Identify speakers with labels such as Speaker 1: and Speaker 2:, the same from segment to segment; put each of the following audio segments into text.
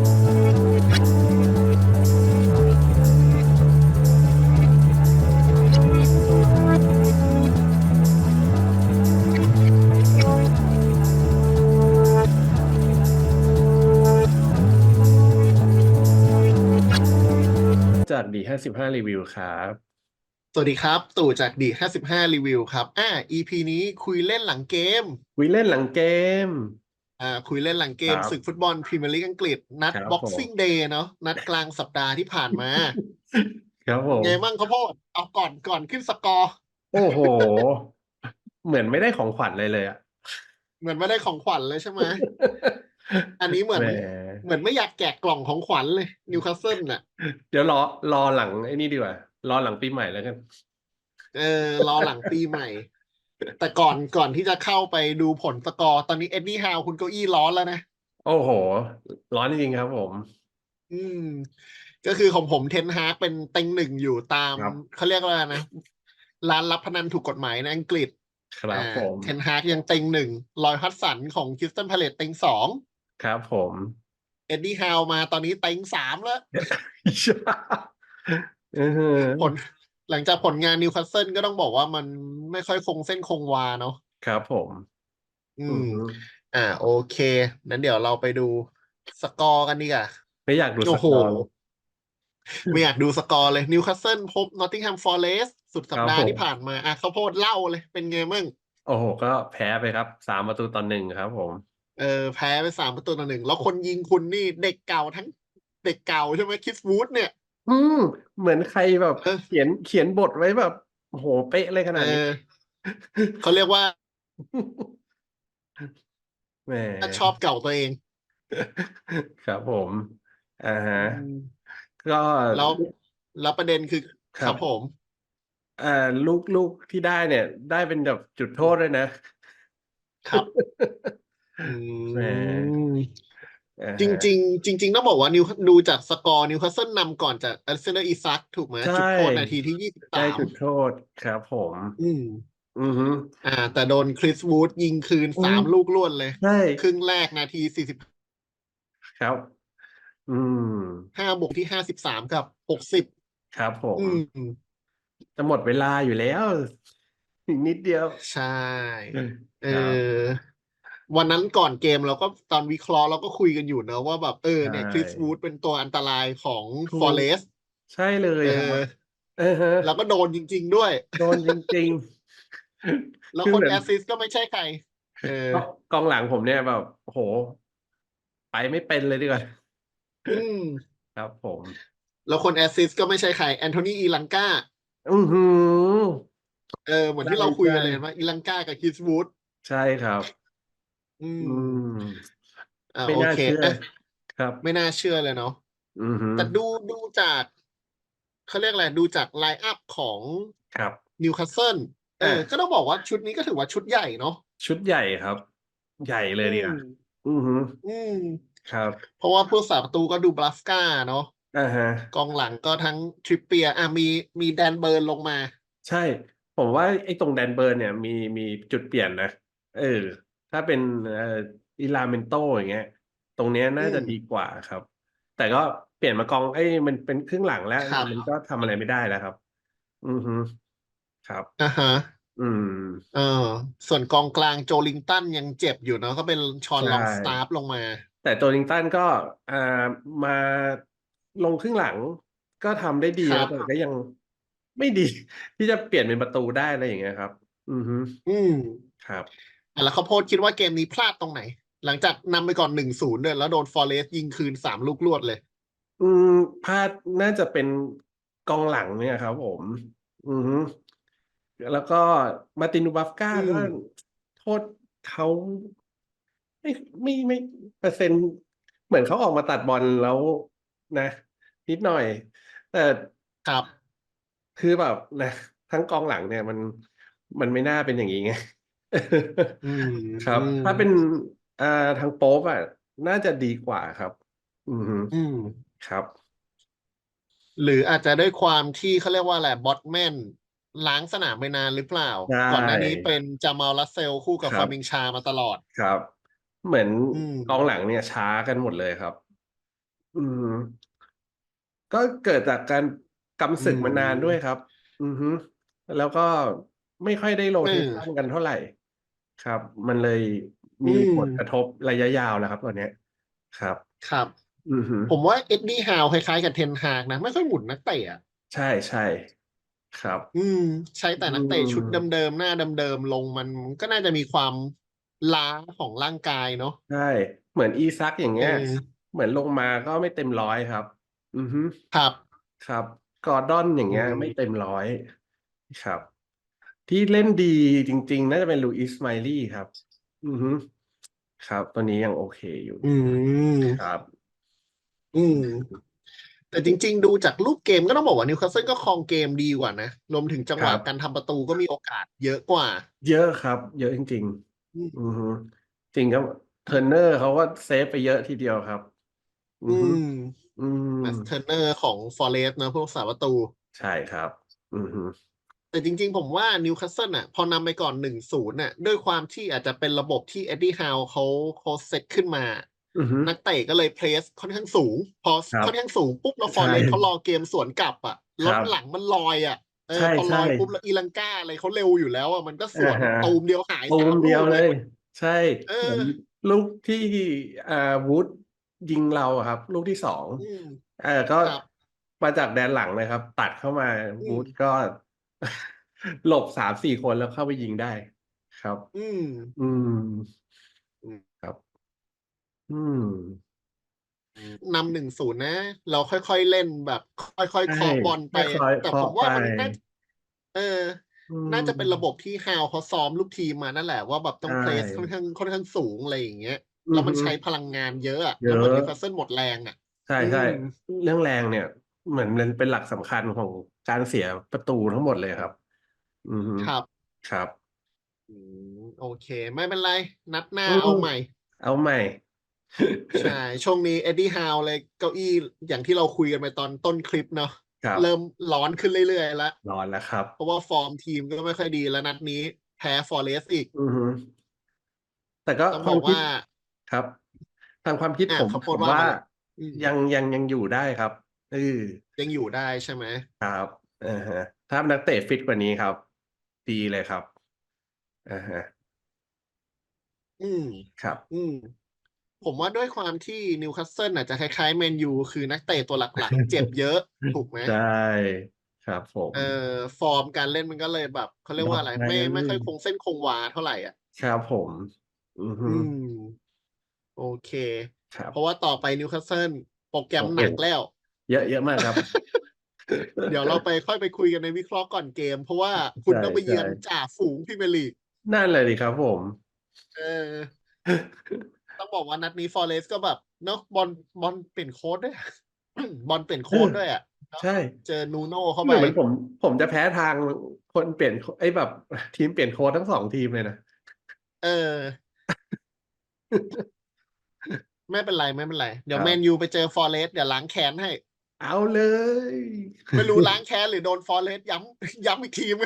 Speaker 1: จากดีห้าสิบห้ารีวิวครับ
Speaker 2: สวัสดีครับ ตู่จากดี55รีวิวครับ อ่า EP นี้คุยเล่นหลังเกม
Speaker 1: คุยเล่นหลังเกม
Speaker 2: อ่าคุยเล่นหลังเกม
Speaker 1: ครับ
Speaker 2: ศึกฟุตบอลพรีเมียร์ลีกอังกฤษ นัด
Speaker 1: ครับ
Speaker 2: Boxing Day เนาะนัดกลางสัปดาห์ที่ผ่านมา
Speaker 1: ครับผม
Speaker 2: ไงมั่งข้าวโพดเอาก่อนก่อนขึ้นสกอร์
Speaker 1: โอ้โห เหมือนไม่ได้ของขวัญเลยเลยอะ
Speaker 2: เหมือนไม่ได้ของขวัญเลยใช่ไหมอันนี้เหมือน
Speaker 1: แหม
Speaker 2: เหมือนไม่อยากแกะกล่องของขวัญเลยนิวคาสเซิลน่ะ
Speaker 1: เดี๋ยวรอรอหลังไอ้นี่ดีกว่า รอหลังปีใหม่แล้วกัน
Speaker 2: เออ รอหลังปีใหม่ แต่ก่อนก่อนที่จะเข้าไปดูผลสกอร์ ตอนนี้เอ็ดดี้ฮาวคุณเก้าอี้ร้อนแล้วนะ
Speaker 1: โอ้โห ร้อนจริงๆครับผม
Speaker 2: อืม ก็คือของผมเทนฮากเป็นเต็งหนึ่งอยู่ตาม
Speaker 1: ครับ
Speaker 2: เขาเรียกว่าอะไรนะ ร้านรับพนันถูกกฎหมายในอังกฤษ
Speaker 1: ครับ
Speaker 2: อ่า
Speaker 1: ผม
Speaker 2: เทนฮากยังเต็งหนึ่งลอยฮัดสันของคิสตันพาเลตเต็งสอง
Speaker 1: ครับผม
Speaker 2: เอ็ดดี้ฮาวมาตอนนี้เต็งสามแล้ว
Speaker 1: อือฮึ
Speaker 2: ผล หลังจากผลงานนิวคาสเซิลก็ต้องบอกว่ามันไม่ค่อยคงเส้นคงวาเนาะ
Speaker 1: ครับผม
Speaker 2: อื
Speaker 1: อือ
Speaker 2: ม
Speaker 1: ฮึ
Speaker 2: อ่า โอเค นั้นเดี๋ยวเราไปดูสกอร์กันดีกว่า
Speaker 1: ไม่อยากดูส
Speaker 2: โอ้
Speaker 1: ก
Speaker 2: โห
Speaker 1: อร์
Speaker 2: ไม่อยากดูสกอร์เลยนิวคาสเซิลพบนอตติงแฮมฟอร์เรสสุดสัปดา
Speaker 1: ครั
Speaker 2: ห์
Speaker 1: บผม
Speaker 2: ที่ผ่านมาอะข้าวโพดเล่าเลยเป็นไงมั่ง
Speaker 1: โอ้โห ก็แพ้ไปครับสามประตูต่อหนึ่งครับผม
Speaker 2: เออ แพ้ไปสามประตูต่อหนึ่งแล้วคนยิงคุณนี่เด็กเก่าทั้งเด็กเก่าใช่ไหมคิสวูดเนี่ย
Speaker 1: อืม เหมือนใครแบบ
Speaker 2: เออ
Speaker 1: เขียนเขียนบทไว้แบบโอ้โหเป๊ะเลยข
Speaker 2: เอ
Speaker 1: นาดนี้
Speaker 2: อ เขาเรียกว่า
Speaker 1: แหม
Speaker 2: ชอบเก่าตัวเอง
Speaker 1: ครับผมอ่าฮะ
Speaker 2: อืม
Speaker 1: ก็
Speaker 2: แล้วแล้วประเด็นคือ
Speaker 1: ครับ
Speaker 2: ครับผม
Speaker 1: อ่าลูกลูกที่ได้เนี่ย ได้เป็นแบบจุดโทษด้วยนะ ครับ
Speaker 2: อื
Speaker 1: แหม
Speaker 2: ม
Speaker 1: อ่าฮะ
Speaker 2: จริงๆจริงๆต้องบอกว่านิวดูจากสกอร์นิวคาสเซิลนำก่อนจากอาร์เซนอลอีซักถูกไหม
Speaker 1: ใช่
Speaker 2: จุดโทษนาทีที่ยี่สิบ
Speaker 1: ได้
Speaker 2: สาม
Speaker 1: จุดโทษครับผม
Speaker 2: อืม
Speaker 1: อือฮึ
Speaker 2: อ่า แต่โดนคริสวูดยิงคืนสาม
Speaker 1: อืม
Speaker 2: ลูกรวดเลย
Speaker 1: ใช่
Speaker 2: ครึ่งแรกนาทีสี่สิบ
Speaker 1: ครับ อืม
Speaker 2: ห้าบวกที่ห้าสิบสามกับหกสิบ
Speaker 1: ครับผม
Speaker 2: อืม
Speaker 1: จะหมดเวลาอยู่แล้วอีกนิดเดียว
Speaker 2: ใช่ เอ
Speaker 1: ครับ
Speaker 2: อ วันนั้นก่อนเกมเราก็ตอนวิเคราะห์เราก็คุยกันอยู่เนอะว่าแบบเออเนี่ย
Speaker 1: ใช่
Speaker 2: คริสวูดเป็นตัวอันตรายของ
Speaker 1: ถูก
Speaker 2: ฟอเรส
Speaker 1: ใช่เลย
Speaker 2: เอ
Speaker 1: ครับ
Speaker 2: อ
Speaker 1: เออฮะ
Speaker 2: แล้วก็โดนจริง ๆ ด้วย
Speaker 1: โดนจริง ๆ
Speaker 2: แล้ว
Speaker 1: คือ
Speaker 2: คน
Speaker 1: เหมือน
Speaker 2: แอสซิสก็ไม่ใช่ใครเออ
Speaker 1: กองหลังผมเนี่ยแบบโอ้โหไปไม่เป็นเลยดีกว่า
Speaker 2: อืม
Speaker 1: ครับผม
Speaker 2: แล้วคนแอสซิสก็ไม่ใช่ใคร แอนโทนีอีลังกา
Speaker 1: อือหือ
Speaker 2: เออเหมือนที่เราคุยกัน
Speaker 1: ใช่
Speaker 2: เลยว่าอีลังกากับคริสวูด
Speaker 1: ใช่ครับ
Speaker 2: อื
Speaker 1: อื
Speaker 2: ม
Speaker 1: ม
Speaker 2: อ่า
Speaker 1: ไม่
Speaker 2: โอ
Speaker 1: น่า
Speaker 2: เค
Speaker 1: เชื่อ
Speaker 2: เอ๊ะ
Speaker 1: ครับ
Speaker 2: ไม่น่าเชื่อเลยเนาะ
Speaker 1: อือหือ
Speaker 2: แต่ดูดูจากเขาเรียกอะไรดูจากไลน์อัพของ
Speaker 1: ครับ
Speaker 2: นิวคาสเซิลเออ
Speaker 1: อะ
Speaker 2: ก็ต้องบอกว่าชุดนี้ก็ถือว่าชุดใหญ่เนาะ
Speaker 1: ชุดใหญ่ครับ ใหญ่เลยดีกว่าอือหือ
Speaker 2: อืม
Speaker 1: ครับ
Speaker 2: เพราะว่าผู้สาประตูก็ดูบลัสกาเนาะ
Speaker 1: อ่าฮะ
Speaker 2: กองหลังก็ทั้งทริปเปียร์อะมีมีแดนเบิร์นลงมา
Speaker 1: ใช่ ผมว่าไอ้ตรงแดนเบิร์นเนี่ยมีมีจุดเปลี่ยนนะ เออ ถ้าเป็นเอ่ออิลาเมนโตอย่างเงี้ย ตรงเนี้ยน่าจะ
Speaker 2: อืม
Speaker 1: ดีกว่าครับ แต่ก็เปลี่ยนมากองไอ้ย มันเป็นครึ่งหลังแล้ว
Speaker 2: ครับ
Speaker 1: มันก็ทำอะไรไม่ได้แล้วครับ อือฮึ ครับ
Speaker 2: อ่าฮะ
Speaker 1: อืม
Speaker 2: เออ ส่วนกองกลางโจลิงตันยังเจ็บอยู่เนาะ ก็เป็นชอน
Speaker 1: ใช่
Speaker 2: ลองสตาร์ฟลงมา
Speaker 1: แต่ตัวลิงตันก็อ่ามาลงครึ่งหลังก็ทำได้ดี
Speaker 2: ครั
Speaker 1: แล้ว
Speaker 2: บ
Speaker 1: แต่ก็ยังไม่ดี ที่จะเปลี่ยนเป็นประตูได้อะไรอย่างเงี้ยครับ อือฮึ
Speaker 2: อืม
Speaker 1: ครับ
Speaker 2: อะ แล้วข้าวโพดคิดว่าเกมนี้พลาดตรงไหน หลังจากนำไปก่อนหนึ่งศูนย์เนี่ยแล้วโดนฟอเรสยิงคืนสามลูกรวดเลย
Speaker 1: อืมพลาดน่าจะเป็นกองหลังเนี่ยครับผม อือฮึแล้วก็มาร์ตินดูบัฟก้า
Speaker 2: อืม
Speaker 1: ก็โทษเขาไม่ไม่ไม่เปอร์เซ็นต์เหมือนเขาออกมาตัดบอลแล้วนะนิดหน่อย แต่
Speaker 2: ครับ
Speaker 1: คือแบบนะ ทั้งกองหลังเนี่ยมันมันไม่น่าเป็นอย่างนี้ไง
Speaker 2: อืม
Speaker 1: ครับ
Speaker 2: อืม
Speaker 1: ถ้าเป็น อ่า ทางโป๊ปอะน่าจะดีกว่าครับ อือฮึ
Speaker 2: อืม
Speaker 1: ครับ
Speaker 2: หรืออาจจะด้วยความที่ เขาเรียกว่าอะไร บอทแมน ล้างสนามไปนานหรือเปล่า
Speaker 1: ใช่
Speaker 2: ก่อนหน้านี้เป็นจามาลลัสเซล คู่กับ
Speaker 1: ครับ
Speaker 2: ฟามิงชามาตลอด
Speaker 1: ครับ เหมือน
Speaker 2: อืม
Speaker 1: กองหลังเนี่ยช้ากันหมดเลยครับ อืมก็เกิดจากการกำศึก
Speaker 2: อืม
Speaker 1: มานานด้วยครับ อือฮึ แล้วก็ไม่ค่อยได้โรเท
Speaker 2: อืม
Speaker 1: ชันกันเท่าไหร่ ครับ มันเลยมี
Speaker 2: อืม
Speaker 1: ผลกระทบระยะยาวนะครับตอนเนี้ยครับ
Speaker 2: ครับ
Speaker 1: อือฮึ
Speaker 2: ผมว่าเอ็ดดี้ฮาวคล้ายๆกับเทนฮากนะ ไม่ค่อยหมุนนักเตะอะ
Speaker 1: ใช่ใช่ครับ
Speaker 2: อืม ใช้แต่นักเตะ
Speaker 1: อืม
Speaker 2: ชุดเดิมๆหน้าเดิมๆลงมันก็น่าจะมีความล้าของร่างกายเนาะ
Speaker 1: ใช่ เหมือนอีซักอย่าง
Speaker 2: เอ
Speaker 1: เงี้ย
Speaker 2: อ
Speaker 1: เหมือนลงมาก็ไม่เต็มร้อยครับ อือฮึ
Speaker 2: ครับ
Speaker 1: ครับ กอร์ดอนอย่างเงี้ย
Speaker 2: อืม
Speaker 1: ไม่เต็มร้อย ครับ ที่เล่นดีจริง ๆ น่าจะเป็นลูอิสไมลี่ครับ อือฮึครับตัวนี้ยังโอเคอยู่
Speaker 2: อืม
Speaker 1: ครับ
Speaker 2: อืม แต่จริง ๆ ดูจากรูปเกมก็ต้องบอกว่านิวคาสเซิลก็ครองเกมดีกว่านะรวมถึงจังหวะ
Speaker 1: ครับ
Speaker 2: การทำประตูก็มีโอกาสเยอะกว่า
Speaker 1: เยอะครับ เยอะจริง
Speaker 2: อืม
Speaker 1: ๆ อือฮึจริงครับเทอร์เนอร์เขาก็เซฟไปเยอะทีเดียวครับ อื
Speaker 2: อื
Speaker 1: อฮึ
Speaker 2: ม
Speaker 1: อืม
Speaker 2: แมตเทอร์เนอร์ของฟอเรสต์นะพวกสาประตู
Speaker 1: ใช่ครับ อือฮึ
Speaker 2: แต่จริงๆ ผมว่านิวคาสเซิลอะ พอนำไปก่อนหนึ่งศูนย์น่ะ ด้วยความที่อาจจะเป็นระบบที่เอ็ดดี้ฮาวเขาเขาเซตขึ้นมา
Speaker 1: อือฮึ
Speaker 2: นักเตะก็เลยเพลสค่อนข้างสูง พอ
Speaker 1: ครับ
Speaker 2: ค่อนข้างสูงปุ๊บแล้ว
Speaker 1: ใช่
Speaker 2: ฟอเรสต์เขารอเกมสวนกลับอะ
Speaker 1: ค
Speaker 2: ร
Speaker 1: รั
Speaker 2: ถ
Speaker 1: บ
Speaker 2: หลังมันลอยอะเออ
Speaker 1: ใช่
Speaker 2: พอลอย
Speaker 1: ใช่
Speaker 2: ปุ๊บแล้วอีลังกาอะไรเขาเร็วอยู่แล้วอะมันก็สวน
Speaker 1: อ่าฮะ
Speaker 2: ตูมเดียวหาย
Speaker 1: ตู
Speaker 2: สาม
Speaker 1: มเดียว
Speaker 2: ลูก
Speaker 1: เล
Speaker 2: เลย
Speaker 1: ยใช่
Speaker 2: เอ
Speaker 1: เหมื
Speaker 2: อ
Speaker 1: อนลูกที่อ่าวูดยิงเราอะครับ ลูกที่สอง
Speaker 2: อืม
Speaker 1: เออก็
Speaker 2: ครับ
Speaker 1: มาจากแดนหลังเลยครับ ตัดเข้ามา
Speaker 2: อืม
Speaker 1: วูดก็ หลบสามสี่คนแล้วเข้าไปยิงได้ ครับ
Speaker 2: อืม
Speaker 1: อืม
Speaker 2: อืม
Speaker 1: ครับ อืม
Speaker 2: นำหนึ่งศูนย์นะ เราค่อยๆเล่นแบบ ค่อยๆ
Speaker 1: ใช่
Speaker 2: เคาะบอลไป
Speaker 1: ค่อยๆ
Speaker 2: แต่ผม
Speaker 1: เคาะ
Speaker 2: ว่า
Speaker 1: ไป
Speaker 2: มันน่าเออ
Speaker 1: อื
Speaker 2: น่าจะเป็น
Speaker 1: ม
Speaker 2: ระบบที่ฮาวเขาซ้อมลูกทีมมานั่นแหละว่าแบบต้อง
Speaker 1: ใช่
Speaker 2: เพลสค่อนข้างค่อนข้างสูงอะไรอย่างเงี้ย
Speaker 1: อื
Speaker 2: แล้ว
Speaker 1: อ
Speaker 2: มัน
Speaker 1: ฮึ
Speaker 2: ใช้พลังงานเยอะอะ
Speaker 1: เยอะ
Speaker 2: แล้วเหมือนนิวคาสเซิลหมดแรงอะ
Speaker 1: ใช่ใช่
Speaker 2: อืม
Speaker 1: เรื่องแรงเนี่ย เหมือนมันเป็นหลักสำคัญของการเสียประตูทั้งหมดเลยครับ อือฮึ
Speaker 2: ครับ
Speaker 1: ครับ
Speaker 2: อืมโอเค ไม่เป็นไร นัดหน้า
Speaker 1: อืม
Speaker 2: เอาใหม่
Speaker 1: เอาใหม่
Speaker 2: ใช่ ช่วงนี้เอ็ดดี้ฮาวเลยเก้าอี้อย่างที่เราคุยกันไปตอนต้นคลิปเนาะ
Speaker 1: ครับ
Speaker 2: เริ่มร้อนขึ้นเรื่อยๆแล้ว
Speaker 1: ร้อนแล้วครับ
Speaker 2: เพราะว่าฟอร์มทีมก็ไม่ค่อยดีแล้วนัดนี้แพ้ฟอร์เรสอีก
Speaker 1: อือฮึแต่ก็
Speaker 2: ต้อง
Speaker 1: ค
Speaker 2: บ
Speaker 1: วา
Speaker 2: อ
Speaker 1: ม
Speaker 2: ก
Speaker 1: คิด
Speaker 2: ว่า
Speaker 1: ครับ ทางความคิด
Speaker 2: อะ
Speaker 1: ผม
Speaker 2: เขา
Speaker 1: ผ
Speaker 2: พูด
Speaker 1: ม
Speaker 2: ว่า
Speaker 1: ว่า
Speaker 2: มาเลยอืม
Speaker 1: ยังยังยังอยู่ได้ครับ เออ
Speaker 2: ยังอยู่ได้ใช่ไหม
Speaker 1: ครับอ่าฮะถ้านักเตะฟิตกว่านี้ครับ ดีเลยครับอ่าฮะ
Speaker 2: อืม
Speaker 1: ครับ
Speaker 2: อืม ผมว่าด้วยความที่นิวคาสเซิลอาจจะคล้ายๆแมนยูคือนักเตะตัวหลักๆ เจ็บเยอะ ถูกไหม
Speaker 1: ใช่ครับผม
Speaker 2: เออฟอร์มการเล่นมันก็เลยแบบเขาเรียกว่าอะไร ไม่
Speaker 1: อืม
Speaker 2: ไม่ค่อยคงเส้นคงวาเท่าไหร่อะ
Speaker 1: ครับผมอือฮึ
Speaker 2: อืมโอเค
Speaker 1: ครับ
Speaker 2: เพราะว่าต่อไปนิวคาสเซิลโปรแกรม
Speaker 1: โอเค
Speaker 2: หนักแล้ว
Speaker 1: เยอะเยอะมากครับ
Speaker 2: เดี๋ยวเราไปค่อยไปคุยกันในวิเคราะห์ก่อนเกม เพราะว่าคุณ
Speaker 1: ใช่
Speaker 2: ต้องไปเยือน
Speaker 1: ใช่
Speaker 2: จ่าฝูงพรีเมียร์ลีก
Speaker 1: นั่นเลยดิครับผม
Speaker 2: เออ ต้องบอกว่านัดนี้ฟอเรสก็แบบเนาะบอลบอลเปลี่ยนโค้ดด้วยบอลเปลี่ยนโค้ดด้วยอะ
Speaker 1: ใช่
Speaker 2: เจอนูโน่เข้า
Speaker 1: เห
Speaker 2: ไป
Speaker 1: มือนผม ผมจะแพ้ทางคนเปลี่ยนไอ้แบบ ทีมเปลี่ยนโค้ชทั้งสองทีมเลยนะ
Speaker 2: เออ ไม่เป็นไรไม่เป็นไร เดี๋ยว
Speaker 1: ครับ
Speaker 2: แมนยูไปเจอฟอเรสเดี๋ยวล้างแค้นให้
Speaker 1: เอาเลย
Speaker 2: ไม่รู้ล้างแค้นหรือโดนฟอเรสย้ำย้ำอีกทีไหม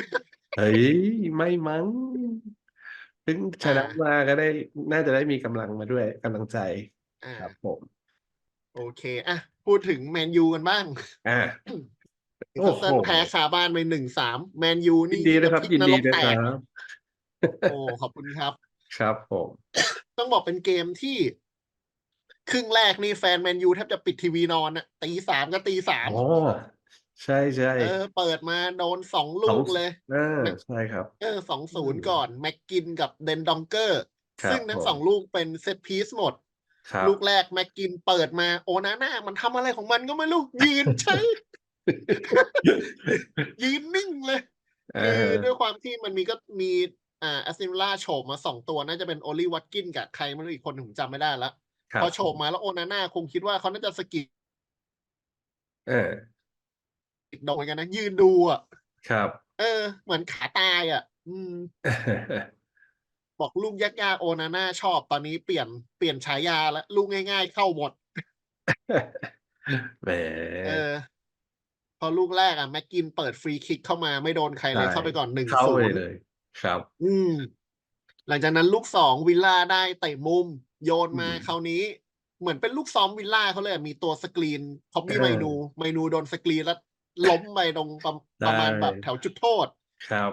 Speaker 1: เฮ้ย ไม่มั้งถึงชนะ
Speaker 2: อ่าม
Speaker 1: มาก็ได้ น่าจะได้มีกำลังมาด้วยกำลังใจ
Speaker 2: อ่า
Speaker 1: ครับผม
Speaker 2: โอเคอะพูดถึงแมนยูกันบ้าง
Speaker 1: อ่า
Speaker 2: นิวคาสเซิล
Speaker 1: โอ้โห
Speaker 2: แพ้คาบ้านไปหนึ่งสามแมนยู
Speaker 1: ยิ
Speaker 2: นี่
Speaker 1: นดีด้วยครับ
Speaker 2: พลิก
Speaker 1: ยินดี
Speaker 2: รก
Speaker 1: ด้วย
Speaker 2: แต
Speaker 1: ค
Speaker 2: ก
Speaker 1: รับ
Speaker 2: โอ้ขอบคุณครับ
Speaker 1: ครับผม
Speaker 2: ต้องบอกเป็นเกมที่ ครึ่งแรกนี่แฟนแมนยูแทบจะปิดทีวีนอนอะตีสามก็ตีสาม
Speaker 1: อ๋อใช่ใช่
Speaker 2: เออ เปิดมาโดนสองลู
Speaker 1: สอง
Speaker 2: กเลย
Speaker 1: อ่าใช่ครับ
Speaker 2: เออสองศูน
Speaker 1: อื
Speaker 2: ย์
Speaker 1: ม
Speaker 2: ก่อน แม็กกินกับเดนดองเกอร์
Speaker 1: ครับ
Speaker 2: ซึ่งทั้ง
Speaker 1: ผม
Speaker 2: สองลูกเป็นเซตพีซหมด
Speaker 1: ครับ
Speaker 2: ลูกแรกแม็กกินเปิดมาโอนาน่ามันทำอะไรของมันก็ไม่รู้ยืนใช่ ยืนนิ่งเลย
Speaker 1: เอ
Speaker 2: คือ
Speaker 1: อ
Speaker 2: ด้วยความที่มันมีก็มีอ่าแอสซิมล่าโฉบมาสองตัวน่าจะเป็นโอลิวัตกินกับใครไม่รู้อีกคนหนึ่งผมจำไม่ได้แล้ว
Speaker 1: ครับ
Speaker 2: พอโฉบมาแล้วโอนาน่าคงคิดว่าเขาน่าจะสะกิด
Speaker 1: เออ
Speaker 2: โดนกันนะ ยืนดูอะ
Speaker 1: ครับ
Speaker 2: เออ เหมือนขาตายอะ อืม บอกลูกยากๆโอนาน่าชอบตอนนี้เปลี่ยนเปลี่ยนฉายาแล้วลูกง่าย ๆ เข้าหมด
Speaker 1: แหม
Speaker 2: เออ พอลูกแรกอะแม็กกินเปิดฟรีคิกเข้ามาไม่โดนใครเลย
Speaker 1: ใช่
Speaker 2: เข้าไปก่อนหนึ่ง
Speaker 1: เข้า
Speaker 2: ศู
Speaker 1: ไป
Speaker 2: นย์
Speaker 1: เลย ครับ
Speaker 2: อืม หลังจากนั้นลูกสองวิลล่าได้เตะมุม โยนมา
Speaker 1: อืม
Speaker 2: คราวนี้เหมือนเป็นลูกซ้อมวิลล่าเขาเลยอะมีตัวสกรีนพอมี
Speaker 1: เออ
Speaker 2: ไมนูไมนูโดนสกรีนแล้วล้มไปตรงประประมาณ
Speaker 1: ได้
Speaker 2: แบบแถวจุดโทษ
Speaker 1: ครับ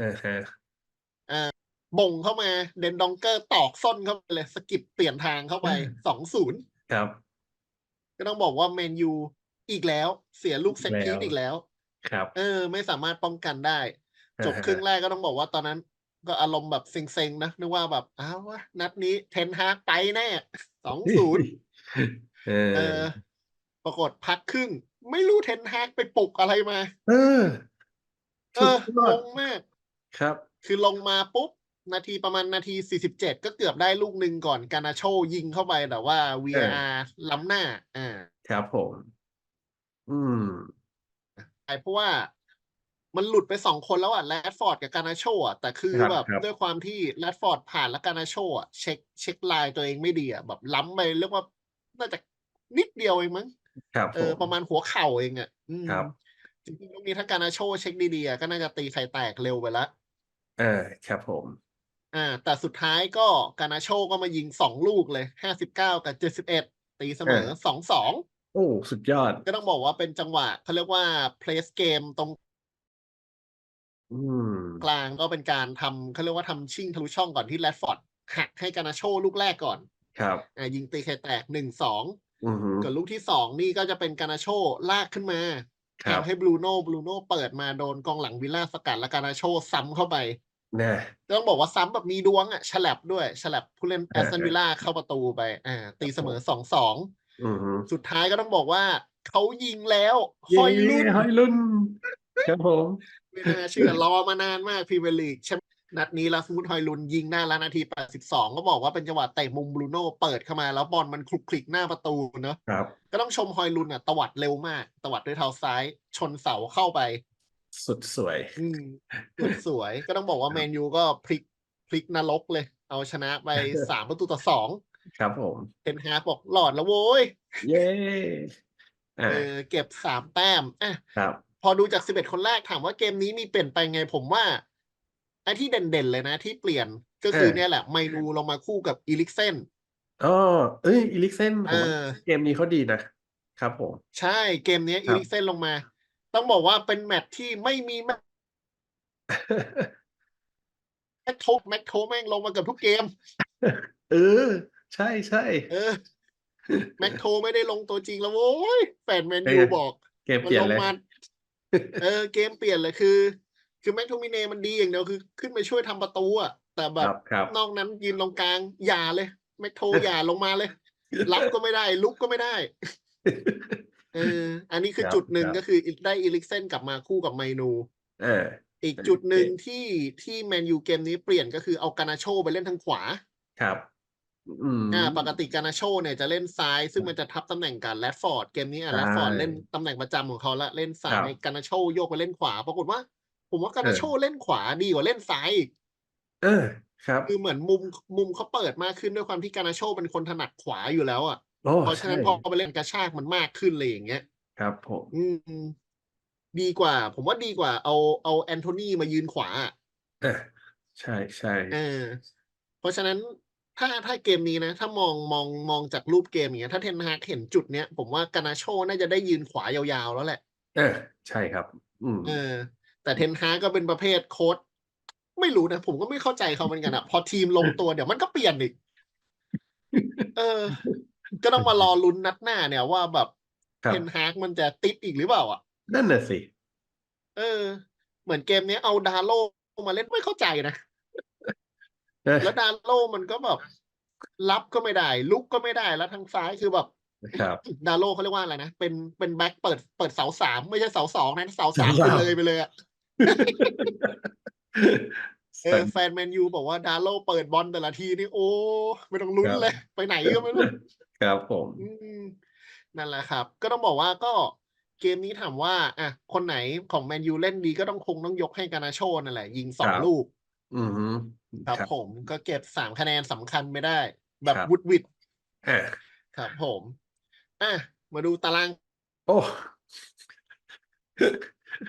Speaker 1: อ่าฮะ
Speaker 2: บ่งเข้ามา เดนดองเกอร์ตอกส้นเข้าไปเลย สกิปเปลี่ยนทางเข้าไปสองศูนย์
Speaker 1: ครับ
Speaker 2: ก็ต้องบอกว่าแมนยูอีกแล้ว เสียลูกเซตพีซ
Speaker 1: แล้ว
Speaker 2: อีกแล้ว
Speaker 1: ครับ
Speaker 2: เออ ไม่สามารถป้องกันได้ จบ
Speaker 1: อ่าฮะ
Speaker 2: ครึ่งแรกก็ต้องบอกว่าตอนนั้น ก็อารมณ์แบบเซ็งๆนะนึกว่าแบบอ้าววะนัดนี้เทนฮากไปแน่สองศูนย์
Speaker 1: เออ
Speaker 2: เออปรากฏพักครึ่ง ไม่รู้เทนฮากไปปลุกอะไรมา
Speaker 1: เออ
Speaker 2: เออ
Speaker 1: สุดยอด
Speaker 2: งงมาก
Speaker 1: ครับ
Speaker 2: คือลงมาปุ๊บ นาทีประมาณนาที47ก็เกือบได้ลูกหนึ่งก่อนกานาโชยิงเข้าไปแต่ว่า VAR ล้ำหน้า อ่า
Speaker 1: ครับผม อืม
Speaker 2: ใช่เพราะว่า มันหลุดไปสองคนแล้วอะแรดฟอร์ดกับกานาโชอะแต่คือ
Speaker 1: ครับ
Speaker 2: แบบ
Speaker 1: ครับ
Speaker 2: ด้วยความที่แรดฟอร์ดผ่านแล้วกานาโชอะเช็คเช็คไลน์ตัวเองไม่ดีอะแบบล้ำไปเรียกว่าน่าจะนิดเดียวเองมั้ง
Speaker 1: ครับ
Speaker 2: เอ
Speaker 1: ผ
Speaker 2: อ
Speaker 1: ม
Speaker 2: ประมาณหัวเข่าเองอะอืม
Speaker 1: ครับ
Speaker 2: จริงๆลูกนี้ถ้ากานาโชเช็คดีๆอะก็น่าจะตีไข่แตกเร็วไปแล้ว
Speaker 1: เออครับผม
Speaker 2: อ่า แต่สุดท้ายก็กานาโชก็มายิงสองลูกเลยห้าสิบเก้ากับเจ็ดสิบเอ็ดตีเสมอสองสอง
Speaker 1: โอ้ สุดยอด
Speaker 2: ก็ต้องบอกว่าเป็นจังหวะเขาเรียกว่า place game ตรง
Speaker 1: อืม
Speaker 2: กลางก็เป็นการทำเขาเรียกว่าทำชิ่งทะลุช่องก่อนที่แรดฟอร์ดหักให้กานาโชลูกแรกก่อน
Speaker 1: ครับ
Speaker 2: อ่ายิงตีไข่แตกหนึ่งสอง
Speaker 1: อือฮึ
Speaker 2: กับลูกที่สองนี่ก็จะเป็นกานาโชลากขึ้นมา
Speaker 1: ครั
Speaker 2: แท
Speaker 1: บ
Speaker 2: งให้บรูโน่บรูโน่เปิดมาโดนกองหลังวิลล่าสกัดและกานาโชซ้ำเข้าไป
Speaker 1: นะ
Speaker 2: ต้องบอกว่าซ้ำแบบมีดวงอะฉลับด้วยฉลับผู้เล่นแอ
Speaker 1: เออ
Speaker 2: สตันวิลล่าเข้าประตูไป อ่า ตีเสมอสองสอง
Speaker 1: อือฮึ
Speaker 2: สุดท้ายก็ต้องบอกว่าเขายิงแล้ว
Speaker 1: เย้
Speaker 2: ฮอยลุน
Speaker 1: ฮอยลุนครับผม
Speaker 2: ไม่น่าเชื่อรอมานานมากพรีเมียร์ลีกแชมป์นัดนี้ลาสมุทฮอยลุนยิงได้แล้วนาที 82 ก็บอกว่าเป็นจังหวะเตะมุมบรูโน่เปิดเข้ามาแล้วบอลมันคลุกคลิกหน้าประตูเนอะ
Speaker 1: ครับ
Speaker 2: ก็ต้องชมฮอยลุนอะตวัดเร็วมาก ตวัดด้วยเท้าซ้ายชนเสาเข้าไป
Speaker 1: สุดสวย
Speaker 2: อืมสวยสวยก็ต้องบอกว่าแมนยูก็พลิกพลิกนรกเลย เอาชนะไปสามประตูต่อสอง
Speaker 1: ครับผม
Speaker 2: เทนฮากบอกหลอดแล้วโว้ย
Speaker 1: เย้อ่า
Speaker 2: เออเก็บสามแต้มอะ
Speaker 1: ครับ
Speaker 2: พอดูจาก11คนแรกถามว่าเกมนี้มีเปลี่ยนไปไงผมว่าไอ้ที่เด่นๆเลยนะ ที่เปลี่ยนก็คือ
Speaker 1: เออ
Speaker 2: เนี่ยแหละ ไมนูลงมาคู่กับอีลิกเซน
Speaker 1: อ๋อเอ้ยอีลิกเซนผมว่า
Speaker 2: เออ
Speaker 1: เกมนี้เขาดีนะครับผม
Speaker 2: ใช่เกมเนี้ย
Speaker 1: ค
Speaker 2: อี
Speaker 1: รับ
Speaker 2: ลิกเซนลงมา ต้องบอกว่าเป็นแมตช์ที่ไม่มีแม็กโทแม็กโทแม่งลงมาเกือบทุกเกม
Speaker 1: เออ ใช่ใช่
Speaker 2: เออแม็กโทไม่ได้ลงตัวจริงแล้วโว้ยแฟนแมน
Speaker 1: เป็น
Speaker 2: ยู
Speaker 1: ไง
Speaker 2: บอก
Speaker 1: เกม
Speaker 2: มั
Speaker 1: เปลี่ยน
Speaker 2: ลง
Speaker 1: เลย
Speaker 2: มา เออเกมเปลี่ยนเลยคือ คือแม็กโทมิเนมันดีอย่างเดียวคือ ขึ้นไปช่วยทำประตูอะแต่แบ
Speaker 1: ครับบครับ
Speaker 2: นอกนั้นยืนตรงกลางอย่าเลยแม็กโทอย่าลงมาเลย รับก็ไม่ได้ ลุกก็ไม่ได้เอออันนี้คือ
Speaker 1: ครับ
Speaker 2: จุดหนึ่ง
Speaker 1: ครับ
Speaker 2: ก็คือได้อีลิกเซนกลับมาคู่กับไมนู
Speaker 1: เออ
Speaker 2: อีก
Speaker 1: โอเค
Speaker 2: จุดหนึ่งที่ที่แมนยูเกมนี้เปลี่ยนก็คือเอากานาโชไปเล่นทางขวา
Speaker 1: ครับ อืม
Speaker 2: อ่าปกติกานาโชเนี่ยจะเล่นซ้าย ซึ่งมันจะทับตำแหน่งกับแรดฟอร์ดเกมนี้อะ
Speaker 1: ใช่
Speaker 2: แรดฟอร์ดเล่นตำแหน่งประจำของเขาละเล่นซ้า
Speaker 1: ครับ
Speaker 2: ยกานาโชโยกไปเล่นขวา ปรากฏว่า ผมว่ากานาโชเล่นขวาดีกว่าเล่นซ้ายอีก
Speaker 1: เออ ครับ
Speaker 2: คือเหมือนมุมมุมเขาเปิดมากขึ้นด้วยความที่กานาโชเป็นคนถนัดขวาอยู่แล้วอะ
Speaker 1: โอ้
Speaker 2: เพราะฉะนั้น
Speaker 1: ใช่
Speaker 2: พอไปเล่นกระชากมันมากขึ้นเลยอย่างเงี้ย
Speaker 1: ครับ ผม
Speaker 2: อืมดีกว่า ผมว่าดีกว่า เอาเอาแอนโทนีมายืนขวาอะ
Speaker 1: เออใช่ใช่
Speaker 2: เออเพราะฉะนั้น ถ้าถ้าเกมนี้นะ ถ้ามองมองมองจากรูปเกมอย่างเงี้ย ถ้าเทนฮากเห็นจุดเนี้ย ผมว่ากานาโชน่าจะได้ยืนขวายาวๆแล้วแหละ
Speaker 1: เออ ใช่ครับ อืม
Speaker 2: เออ แต่เทนฮากก็เป็นประเภทโค้ดไม่รู้นะ ผมก็ไม่เข้าใจเขาเหมือนกันอะพอทีมลงตัวเดี๋ยวมันก็เปลี่ยนอีก เออ ก็ต้องมารอลุ้นนัดหน้าเนี่ยว่าแบบ
Speaker 1: ครับ
Speaker 2: เทนฮากมันจะติดอีกหรือเปล่าอะ
Speaker 1: นั่นน่ะสิ
Speaker 2: เออ เหมือนเกมเนี้ยเอาดาโลมาเล่นไม่เข้าใจนะ
Speaker 1: เออ
Speaker 2: แล้วดาโลมันก็แบบรับก็ไม่ได้ ลุกก็ไม่ได้แล้วทางซ้ายคือแบบ
Speaker 1: ครับ
Speaker 2: ดาโลเขาเรียกว่าอะไรนะเป็นเป็นแบ็คเปิดเปิดเสาสามไม่ใช่เสาสองนะเสาสาม
Speaker 1: เสา
Speaker 2: ไป
Speaker 1: สาม
Speaker 2: เลยไปเลยอะเออแฟนแมนยูบอกว่าดาโลเปิดบอลแต่ละทีนี่โอ้ไม่ต้องลุ้นเลย ไปไหนก็ไม่รู้
Speaker 1: ครับผม
Speaker 2: อืมนั่นแหละครับ ก็ต้องบอกว่าก็เกมนี้ถามว่า อะ คนไหนของแมนยูเล่นดีก็ต้องคงต้องยกให้กานาโชนั่นแหละ ยิงสอง
Speaker 1: ครับ
Speaker 2: ลูก
Speaker 1: อือฮึ
Speaker 2: ครับ ผมก็เก็บสามคะแนนสำคัญไม่ได้ แบบ
Speaker 1: ครับ
Speaker 2: วุดวิด
Speaker 1: อ่า
Speaker 2: ครับผมอะมาดูตาราง
Speaker 1: โอ้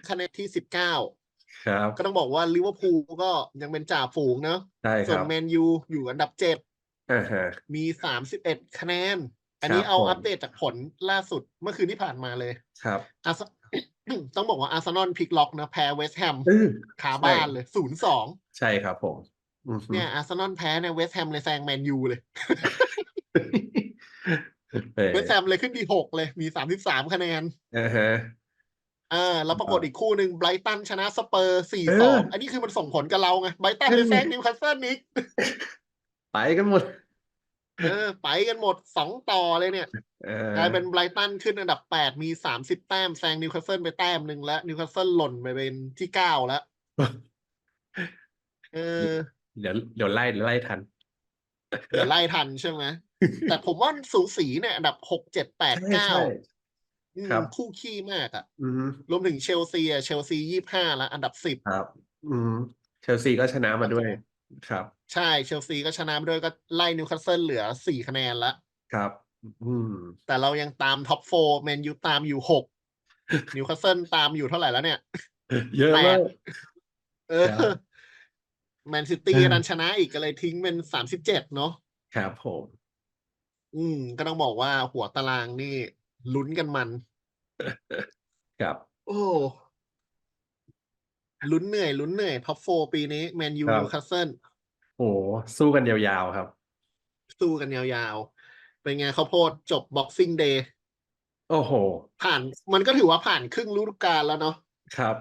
Speaker 2: คะแนนที่สิบเก้า
Speaker 1: ครับ
Speaker 2: ก็ต้องบอกว่าลิเวอร์พูลก็ยังเป็นจ่าฝูงเนอะ
Speaker 1: ใช่ค
Speaker 2: ส่วน
Speaker 1: รับ
Speaker 2: แมนยูอยู่อันดับเจ็ด
Speaker 1: อ่าฮะ
Speaker 2: มีสามสิบเอ็ดคะแนน อันนี้
Speaker 1: ครับ
Speaker 2: เอา
Speaker 1: ผม
Speaker 2: อัปเดตจากผลล่าสุดเมื่อคืนที่ผ่านมาเลย
Speaker 1: ครับ
Speaker 2: อาร์เซ ต้องบอกว่าอาร์เซนอลพลิกล็อกนะแพ้เวสต์แฮม
Speaker 1: เออ
Speaker 2: ขาบ้านเลยศูนย์สอง
Speaker 1: ใช่ครับผมอือฮึ
Speaker 2: เนี่ยอาร์เซนอลแพ้เนี่ยเวสต์แฮมเลยแซงแมนยูเลย
Speaker 1: เออ
Speaker 2: เวสต์แฮมเลยขึ้นดีหกเลยมีสามสิบสามคะแนน
Speaker 1: อ่าฮะ
Speaker 2: เออแล้วปรากฏ
Speaker 1: ครับ
Speaker 2: อีกคู่หนึ่งไบรตันชนะสเปอร์สี่
Speaker 1: เอ
Speaker 2: สอ
Speaker 1: อ
Speaker 2: งอันนี้คือมันส่งผลกับเราไงไบรตันเลยแซงนิวคาสเซิลนิก
Speaker 1: ไปกันหมด
Speaker 2: เออ ไปกันหมดสองต่อเลยเนี่ย
Speaker 1: เออก
Speaker 2: ลายเป็นไบรตันขึ้นอันดับแปดมีสามสิบแต้มแซงนิวคาสเซิลไปแต้มหนึ่งแล้ว นิวคาสเซิลหล่นไปเป็นที่เก้าแล้วเออ
Speaker 1: เดี๋ยวเดี๋ยวไล่เดี๋ยวไล่ทัน
Speaker 2: เดี๋ยวไล่ทันใช่ไหมแต่ผมว่าสูสีเนี่ยอันดับหกเจ็ดแปด
Speaker 1: ใช่
Speaker 2: เก้า
Speaker 1: ใช่
Speaker 2: อืม
Speaker 1: ครับ
Speaker 2: คู่ขี้มากอะ
Speaker 1: อือฮึ
Speaker 2: รวมถึงเชลซีอะเชลซียี่ห้าแล้วอันดับสิบ
Speaker 1: ครับ อืมเชลซีก็ชนะมาด้วย ครับ
Speaker 2: ใช่เชลซีก็ชนะไปด้วยก็ไล่นิวคาสเซิลเหลือสี่คะแนนละ
Speaker 1: ครับ อืม
Speaker 2: แต่เรายังตามท็อปโฟแมนยูตามอยู่หกนิวคาสเซิลตามอยู่เท่าไหร่แล้วเนี่ย
Speaker 1: เยอะ
Speaker 2: แป
Speaker 1: มา
Speaker 2: ด
Speaker 1: ก
Speaker 2: เออ
Speaker 1: ครับ
Speaker 2: แมนซิตี้
Speaker 1: เออ
Speaker 2: ดันชนะอีกก็เลยทิ้งเป็นสามสิบเจ็ดเนาะ
Speaker 1: ครับผม
Speaker 2: อืม ก็ต้องบอกว่าหัวตารางนี่ลุ้นกันมัน
Speaker 1: ครับ
Speaker 2: โอ้ ลุ้นเหนื่อยลุ้นเหนื่อยท็อปโฟปีนี้แมนยู
Speaker 1: ครับ
Speaker 2: นิวคาสเซิล
Speaker 1: โอ้สู้กันยาวๆครับ
Speaker 2: สู้กันยาวๆ เป็นไงข้าวโพดจบ Boxing Day
Speaker 1: โอ้โห
Speaker 2: ผ่านมันก็ถือว่าผ่านครึ่งฤดูกาลแล้วเนาะ
Speaker 1: ครับ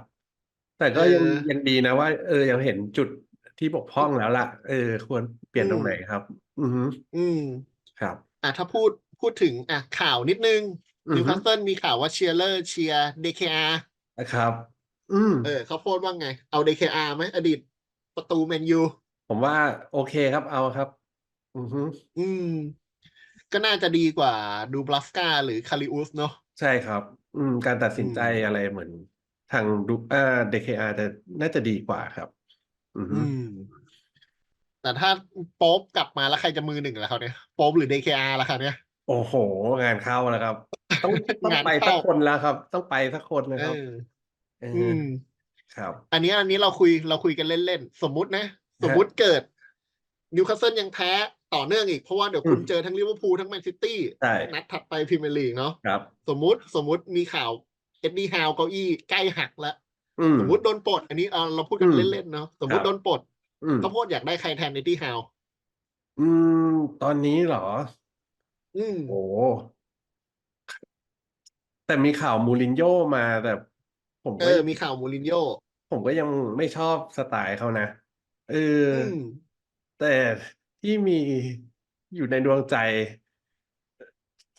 Speaker 1: แต่ก็ยัง
Speaker 2: เออ
Speaker 1: ยังดีนะว่า เออยังเห็นจุดที่บกพร่องแล้วล่ะ เออ ควรเปลี่ยนตร
Speaker 2: อื
Speaker 1: ง
Speaker 2: ม
Speaker 1: ไหนครับ อือฮึ
Speaker 2: อืม
Speaker 1: ครับ
Speaker 2: อะถ้าพูดพูดถึงอะข่าวนิดนึง
Speaker 1: อือฮึ
Speaker 2: นิวคาสเซิลมีข่าวว่าเชียร์เลอร์เชียร์เดคอา
Speaker 1: นะครับ อืม
Speaker 2: เออเขาวโพดว่าไง เอาเดคอาไหมอดีตประตูแมนยู
Speaker 1: ผมว่าโอเคครับเอาครับ อือฮึ
Speaker 2: อืม ก็น่าจะดีกว่าดูบลัฟกาหรือคาริอุสเนาะ
Speaker 1: ใช่ครับ อืม การตัดสินใจ
Speaker 2: อืม
Speaker 1: อะไรเหมือน ทางดูเอ่อ DKR จะน่าจะดีกว่าครับ อือฮึ
Speaker 2: อืม แต่ถ้าโป๊ปกลับมาแล้วใครจะมือหนึ่งล่ะเขาวเนี่ยโป๊ปหรือเดคอาล่ะคะเนี่ย
Speaker 1: โอ้โห งานเข้าแล้วครับ ต้องต้อง
Speaker 2: งาน
Speaker 1: ไปสัก
Speaker 2: เข้า
Speaker 1: คนแล้วครับ ต้องไปสักคนนะ
Speaker 2: เอ
Speaker 1: ครับ
Speaker 2: อ
Speaker 1: เอ
Speaker 2: อื
Speaker 1: อ
Speaker 2: ม
Speaker 1: ครับ
Speaker 2: อันนี้อันนี้เราคุยเราคุยกันเล่นๆ สมมุตินะ สมมุติเกิดนิวคาสเซิลยังแพ้ต่อเนื่องอีก เพราะว่าเดี๋ยวคุณ
Speaker 1: อืม
Speaker 2: เจอทั้งลิเวอร์พูลทั้งแมนซิตี้
Speaker 1: ใช่
Speaker 2: นัดถัดไปพรีเมียร์ลีกเนาะ
Speaker 1: ครับ
Speaker 2: สมมุติสมมุติมีข่าวเอ็ดดี้ฮาวเก้าอี้ใกล้หักแล้ว
Speaker 1: อืม
Speaker 2: สมมุติโดนปลดอันนี้เอาเราพูดกัน
Speaker 1: อืม
Speaker 2: เล่นๆเนาะสมมุติ
Speaker 1: ครับ
Speaker 2: โดนปลด
Speaker 1: อืม
Speaker 2: ข้าวโพดอยากได้ใครแทนเอ็ดดี้ฮาว
Speaker 1: อืม ตอนนี้เหรอ
Speaker 2: อืม
Speaker 1: โอ้แต่มีข่าวมูรินโญ่มาแต่ ผม
Speaker 2: เอ
Speaker 1: ก็
Speaker 2: อมีข่าวมูรินโญ่
Speaker 1: ผมก็ยังไม่ชอบสไตล์เขานะเออ
Speaker 2: อืม
Speaker 1: แต่ที่มีอยู่ในดวงใจ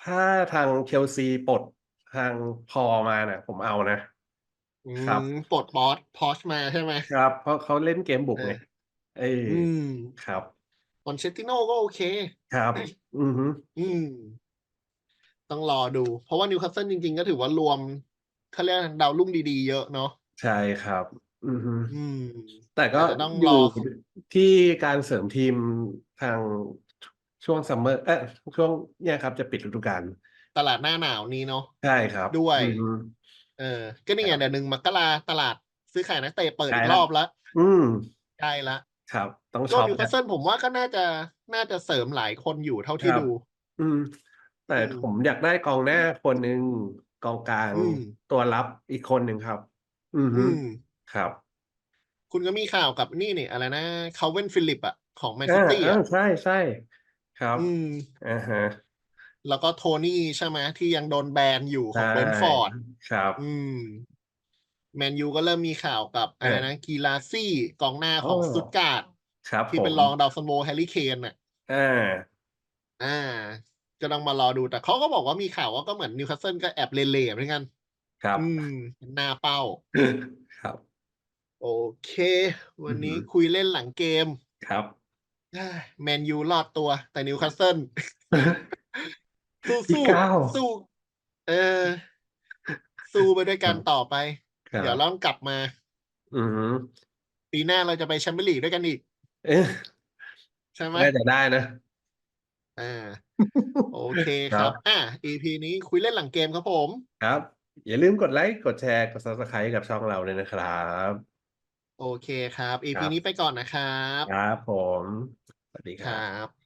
Speaker 1: ถ้าทางเชลซีปลดทางพอมาน่ะ ผมเอานะ
Speaker 2: อื
Speaker 1: ครับ
Speaker 2: มปลดบอสพอชมาใช่ไหม
Speaker 1: ครับ เพราะเขาเล่นเกมบุก
Speaker 2: เออ
Speaker 1: ไงเอออ
Speaker 2: อืม
Speaker 1: ครับ
Speaker 2: ปอนเชตติโน่ก็โอเค
Speaker 1: ครับ อือฮึ
Speaker 2: อืม ต้องรอดู เพราะว่านิวคาสเซิลจริงๆ ก็ถือว่ารวม เขาเรียกดาวรุ่งดีๆเยอะเนาะ
Speaker 1: ใช่ครับ อือฮึ
Speaker 2: อืม
Speaker 1: แต่ก็
Speaker 2: แต่ต้อง
Speaker 1: อ
Speaker 2: ร
Speaker 1: ยู่
Speaker 2: อ
Speaker 1: ที่การเสริมทีมทางช่วงซัมเมอร์เอ๊ะช่วงเนี่ยครับจะปิดฤดูกาล
Speaker 2: ตลาดหน้าหนาวนี้เนาะ
Speaker 1: ใช่ครับ
Speaker 2: ด้วย
Speaker 1: อือฮึ
Speaker 2: เออ ก็นี่ไงเดี๋ยวหนึ่งมกราตลาดซื้อขายนักเตะเปิด
Speaker 1: ใกล้
Speaker 2: อีก
Speaker 1: ละ
Speaker 2: รอบแล้ว
Speaker 1: อืม
Speaker 2: ใกล้ละ
Speaker 1: ครับ ต้อง
Speaker 2: ก็
Speaker 1: ช็อป
Speaker 2: นิวคาสเซิลผมว่าก็น่าจะน่าจะเสริมหลายคนอยู่เท่าที่
Speaker 1: ครับ
Speaker 2: ดู
Speaker 1: อืม แต่
Speaker 2: อืม
Speaker 1: ผมอยากได้กองหน้าคนหนึ่ง กองกลาง
Speaker 2: อืม
Speaker 1: ตัวรับอีกคนหนึ่งครับ อือฮึ
Speaker 2: อืม
Speaker 1: ครับ
Speaker 2: คุณก็มีข่าวกับนี่นี่อะไรนะคาเวนฟิลิปอะของแมน
Speaker 1: อ่า
Speaker 2: ซิตี้
Speaker 1: อ่า
Speaker 2: อะ
Speaker 1: ใช่ใช่ครับ
Speaker 2: อืม
Speaker 1: อ่าฮะ
Speaker 2: แล้วก็โทนี่ใช่ไหมที่ยังโดนแบนอยู่ของ
Speaker 1: ใช่
Speaker 2: เบรนท์ฟอร์ด
Speaker 1: ครับ
Speaker 2: อืม แมนยูก็เริ่มมีข่าวกับ
Speaker 1: เอออ
Speaker 2: อะไรนะกีลาซี่กองหน้าของ
Speaker 1: อ๋อ
Speaker 2: สตุตการ์ด
Speaker 1: ครับ
Speaker 2: ที่
Speaker 1: ผม
Speaker 2: เป็นรองดาวซันโวแฮร์รี่เคนน่ะ
Speaker 1: อ่า
Speaker 2: อ่า ก็ต้องมารอดูแต่เขาก็บอกว่ามีข่าวว่าก็เหมือนนิวคาสเซิลก็แอบเล่ๆเหมือนกัน
Speaker 1: ครับ
Speaker 2: อืมหน้าเป้า
Speaker 1: ครับ
Speaker 2: โอเค วันนี้
Speaker 1: อือหือ
Speaker 2: คุยเล่นหลังเกม
Speaker 1: ครับ
Speaker 2: แมนยูรอดตัว แต่นิวคาสเซิลสู้
Speaker 1: ที่
Speaker 2: สู้
Speaker 1: เก้า
Speaker 2: สู้ เออ สู้ไปด้วยกันต่อไป
Speaker 1: ครับ
Speaker 2: เดี๋ยวเราต้องกลับมา
Speaker 1: อือฮึ
Speaker 2: ปีหน้าเราจะไปแชมเปี้ยนลีกด้วยกันอีก
Speaker 1: เอ๊ะ
Speaker 2: ใช่ไหม
Speaker 1: น่าจะได้นะ
Speaker 2: อ่า โอเคค
Speaker 1: ครั
Speaker 2: รับ
Speaker 1: บ
Speaker 2: อะ EP นี้คุยเล่นหลังเกมครับผม
Speaker 1: ครับ อย่าลืมกดไลค์กดแชร์กด subscribe กับช่องเราเลยนะครับ
Speaker 2: โอเคครับ EP
Speaker 1: ครับ
Speaker 2: นี้ไปก่อนนะครับ
Speaker 1: ครับผม สวัสดีค
Speaker 2: ครับรับ